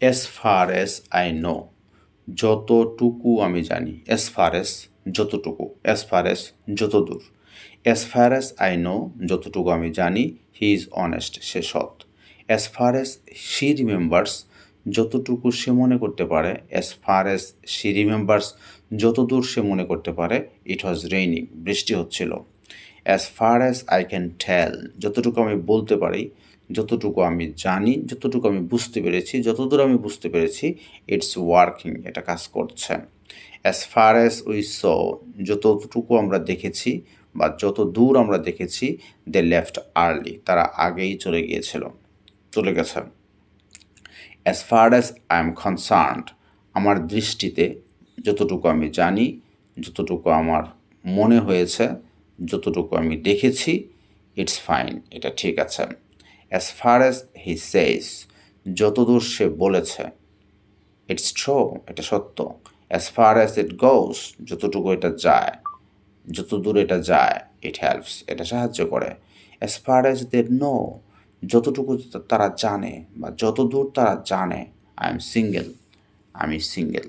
As far as I know যতটুকু আমি জানি অ্যাজ ফার এস যতটুকু অ্যাজ ফার এস যতদূর as far as I know যতটুকু আমি জানি হি ইজ অনেস্ট সে সৎ। As far as she remembers যতটুকু সে মনে করতে পারে as far as she remembers যতদূর সে মনে করতে পারে ইট ওয়াজ রেইনিং বৃষ্টি হচ্ছিল। As far as I can tell যতটুকু আমি বলতে পারি যতটুকু আমি জানি, যতটুকু আমি বুঝতে পেরেছি, যতদূর আমি বুঝতে পেরেছি ইটস ওয়ার্কিং এটা কাজ করছে। As far as we saw যতটুকু আমরা দেখেছি বা যত দূর আমরা দেখেছি দে লেফট আর্লি তারা আগেই চলে গিয়েছিল, চলে গেছে। As far as I am concerned আমার দৃষ্টিতে যতটুকু আমি জানি, যতটুকু আমার মনে হয়েছে, যতটুকু আমি দেখেছি ইটস ফাইন এটা ঠিক আছে। As far as he says যতদূর সে বলেছে ইটস ট্রো এটা সত্য। As far as it goes যতটুকু এটা যায় যত দূর এটা যায় ইট হেল্পস এটা সাহায্য করে। As far as they know যতটুকু তারা জানে বা যতদূর তারা জানে আই এম সিঙ্গেল আমি সিঙ্গেল